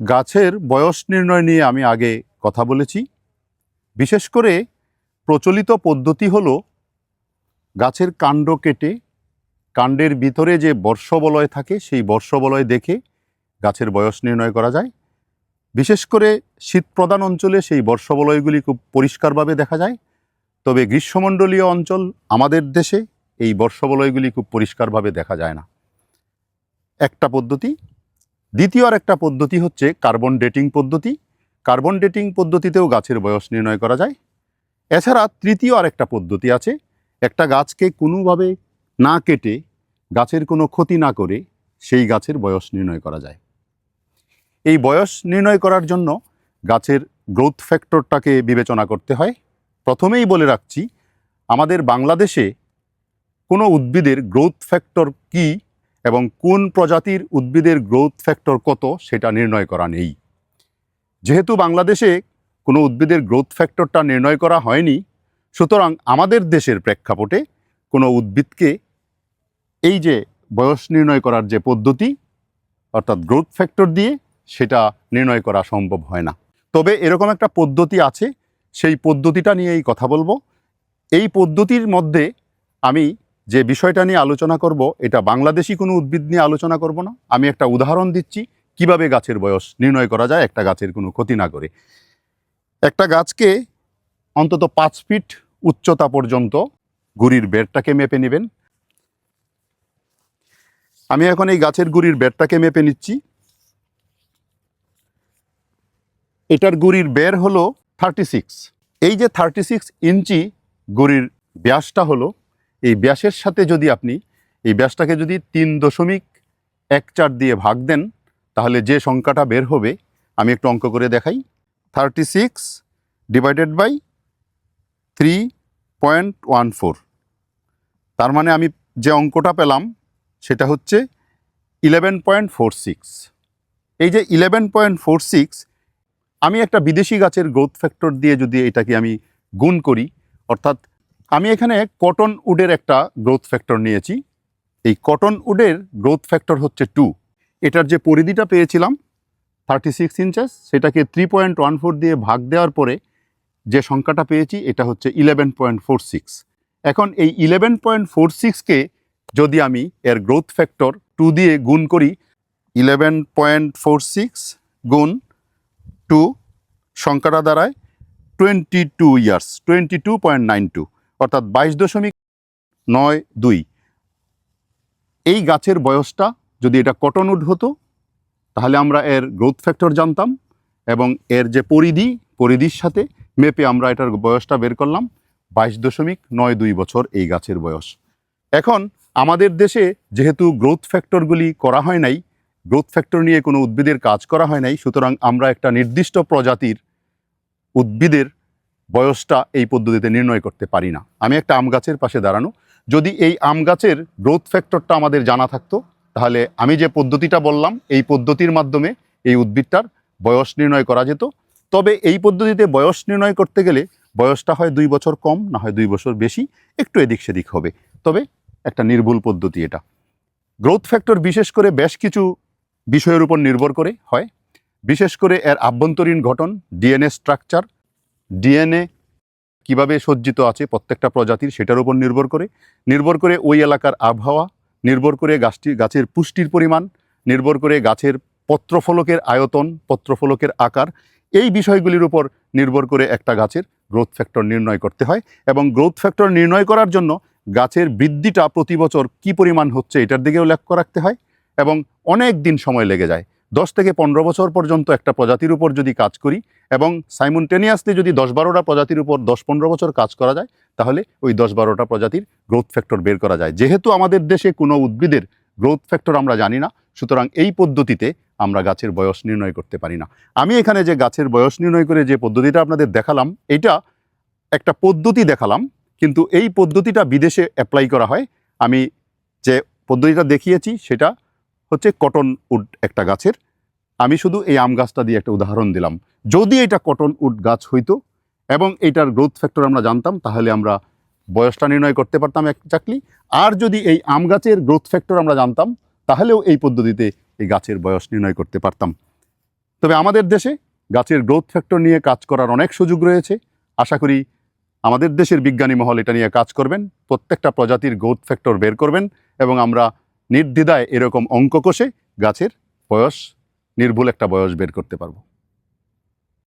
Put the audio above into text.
গাছের বয়স নির্ণয় নিয়ে আমি আগে কথা বলেছি। বিশেষ করে প্রচলিত পদ্ধতি হলো গাছের কাণ্ড কেটে, কাণ্ডের ভিতরে যে বর্ষবলয় থাকে সেই বর্ষবলয় দেখে গাছের বয়স নির্ণয় করা যায়। বিশেষ করে শীতপ্রধান অঞ্চলে সেই বর্ষবলয়গুলি খুব পরিষ্কারভাবে দেখা যায়। তবে গ্রীষ্মমণ্ডলীয় অঞ্চল আমাদের দেশে এই বর্ষবলয়গুলি খুব পরিষ্কারভাবে দেখা যায় না। একটা পদ্ধতি দ্বিতীয় আর একটা পদ্ধতি হচ্ছে কার্বন ডেটিং পদ্ধতি। কার্বন ডেটিং পদ্ধতিতেও গাছের বয়স নির্ণয় করা যায়। এছাড়া তৃতীয় আর একটা পদ্ধতি আছে, একটা গাছকে কোনোভাবে না কেটে গাছের কোনো ক্ষতি না করে সেই গাছের বয়স নির্ণয় করা যায়। এই বয়স নির্ণয় করার জন্য গাছের গ্রোথ ফ্যাক্টরটাকে বিবেচনা করতে হয়। প্রথমেই বলে রাখছি, আমাদের বাংলাদেশে কোনো উদ্ভিদের গ্রোথ ফ্যাক্টর কী এবং কোন প্রজাতির উদ্ভিদের গ্রোথ ফ্যাক্টর কত সেটা নির্ণয় করা নেই। যেহেতু বাংলাদেশে কোনো উদ্ভিদের গ্রোথ ফ্যাক্টরটা নির্ণয় করা হয়নি, সুতরাং আমাদের দেশের প্রেক্ষাপটে কোনো উদ্ভিদকে এই যে বয়স নির্ণয় করার যে পদ্ধতি, অর্থাৎ গ্রোথ ফ্যাক্টর দিয়ে সেটা নির্ণয় করা সম্ভব হয় না। তবে এরকম একটা পদ্ধতি আছে, সেই পদ্ধতিটা নিয়েই কথা বলব। এই পদ্ধতির মধ্যে আমি যে বিষয়টা নিয়ে আলোচনা করব, এটা বাংলাদেশি কোনো উদ্ভিদ নিয়ে আলোচনা করব না। আমি একটা উদাহরণ দিচ্ছি, কীভাবে গাছের বয়স নির্ণয় করা যায় একটা গাছের কোনো ক্ষতি না করে। একটা গাছকে অন্তত পাঁচ ফিট উচ্চতা পর্যন্ত গুড়ির বেড়টাকে মেপে নেবেন। আমি এখন এই গাছের গুড়ির বেড়টাকে মেপে নিচ্ছি। এটার গুড়ির বের হলো থার্টি সিক্স। এই যে থার্টি সিক্স ইঞ্চি গুড়ির ব্যাসটা হলো এই ব্যাসের সাথে যদি আপনি এই ব্যাসটাকে যদি তিন দশমিক এক চার দিয়ে ভাগ দেন, তাহলে যে সংখ্যাটা বের হবে, আমি একটু অঙ্ক করে দেখাই। Thirty six divided by three point one four তার মানে আমি যে অঙ্কটা পেলাম, সেটা হচ্ছে ইলেভেন পয়েন্ট ফোর সিক্স এই যে ইলেভেন পয়েন্ট ফোর সিক্স আমি একটা বিদেশি গাছের গ্রোথ ফ্যাক্টর দিয়ে যদি এটাকে আমি গুণ করি, অর্থাৎ আমি এখানে কটন উডের একটা গ্রোথ ফ্যাক্টর নিয়েছি। এই কটন উডের গ্রোথ ফ্যাক্টর হচ্ছে টু এটার যে পরিধিটা পেয়েছিলাম থার্টি সিক্স ইঞ্চেস সেটাকে থ্রি পয়েন্ট ওয়ান ফোর দিয়ে ভাগ দেওয়ার পরে যে সংখ্যাটা পেয়েছি, এটা হচ্ছে ইলেভেন পয়েন্ট ফোর সিক্স এখন এই ইলেভেন পয়েন্ট ফোর সিক্সকে যদি আমি এর গ্রোথ ফ্যাক্টর টু দিয়ে গুণ করি ইলেভেন পয়েন্ট ফোর সিক্স গুণ টু সংখ্যাটা দাঁড়ায় twenty two years twenty two point nine two অর্থাৎ বাইশ দশমিক নয় দুই। এই গাছের বয়সটা যদি এটা কটনউড হতো, তাহলে আমরা এর গ্রোথ ফ্যাক্টর জানতাম এবং এর যে পরিধি, পরিধির সাথে মেপে আমরা এটার বয়সটা বের করলাম বাইশ দশমিক নয় দুই বছর এই গাছের বয়স। এখন আমাদের দেশে যেহেতু গ্রোথ ফ্যাক্টরগুলি করা হয় নাই গ্রোথ ফ্যাক্টর নিয়ে কোনো উদ্ভিদের কাজ করা হয় নাই, সুতরাং আমরা একটা নির্দিষ্ট প্রজাতির উদ্ভিদের বয়সটা এই পদ্ধতিতে নির্ণয় করতে পারি না। আমি একটা আম গাছের পাশে দাঁড়ানো। যদি এই আম গাছের গ্রোথ ফ্যাক্টরটা আমাদের জানা থাকতো, তাহলে আমি যে পদ্ধতিটা বললাম, এই পদ্ধতির মাধ্যমে এই উদ্ভিদটার বয়স নির্ণয় করা যেত। তবে এই পদ্ধতিতে বয়স নির্ণয় করতে গেলে বয়সটা হয় দুই বছর কম, না হয় দুই বছর বেশি, একটু এদিক সেদিক হবে। তবে একটা নির্ভুল পদ্ধতি এটা। গ্রোথ ফ্যাক্টর বিশেষ করে বেশ কিছু বিষয়ের উপর নির্ভর করে হয়। বিশেষ করে এর আভ্যন্তরীণ গঠন ডিএনএ স্ট্রাকচার ডিএনএ কীভাবে সজ্জিত আছে প্রত্যেকটা প্রজাতির সেটার উপর নির্ভর করে। নির্ভর করে ওই এলাকার আবহাওয়া, নির্ভর করে গাছটি, গাছের পুষ্টির পরিমাণ, নির্ভর করে গাছের পত্রফলকের আয়তন, পত্রফলকের আকার, এই বিষয়গুলির উপর নির্ভর করে একটা গাছের গ্রোথ ফ্যাক্টর নির্ণয় করতে হয় এবং গ্রোথ ফ্যাক্টর নির্ণয় করার জন্য গাছের বৃদ্ধিটা প্রতি বছর কী পরিমাণ হচ্ছে এটার দিকেও লক্ষ্য রাখতে হয় এবং অনেক দিন সময় লেগে যায়। দশ থেকে পনেরো বছর পর্যন্ত একটা প্রজাতির উপর যদি কাজ করি এবং সাইমুনটেনিয়াসলি যদি দশ বারোটা প্রজাতির উপর দশ পনেরো বছর কাজ করা যায়, তাহলে ওই দশ বারোটা প্রজাতির গ্রোথ ফ্যাক্টর বের করা যায়। যেহেতু আমাদের দেশে কোনো উদ্ভিদের গ্রোথ ফ্যাক্টর আমরা জানি না, সুতরাং এই পদ্ধতিতে আমরা গাছের বয়স নির্ণয় করতে পারি না। আমি এখানে যে গাছের বয়স নির্ণয় করে যে পদ্ধতিটা আপনাদের দেখালাম, এটা একটা পদ্ধতি দেখালাম, কিন্তু এই পদ্ধতিটা বিদেশে অ্যাপ্লাই করা হয়। আমি যে পদ্ধতিটা দেখিয়েছি, সেটা হচ্ছে কটন উড একটা গাছের। আমি শুধু এই আম গাছটা দিয়ে একটা উদাহরণ দিলাম। যদি এটা কটন উড গাছ হইতো এবং এটার গ্রোথ ফ্যাক্টর আমরা জানতাম, তাহলে আমরা বয়সটা নির্ণয় করতে পারতাম একজাক্টলি আর যদি এই আম গাছের গ্রোথ ফ্যাক্টর আমরা জানতাম, তাহলেও এই পদ্ধতিতে এই গাছের বয়স নির্ণয় করতে পারতাম। তবে আমাদের দেশে গাছের গ্রোথ ফ্যাক্টর নিয়ে কাজ করার অনেক সুযোগ রয়েছে। আশা করি আমাদের দেশের বিজ্ঞানী মহল এটা নিয়ে কাজ করবেন, প্রত্যেকটা প্রজাতির গ্রোথ ফ্যাক্টর বের করবেন এবং আমরা নির্দ্বিধায় এরকম অঙ্ক কষে গাছের বয়স নির্ভুল একটা বয়স বের করতে পারব।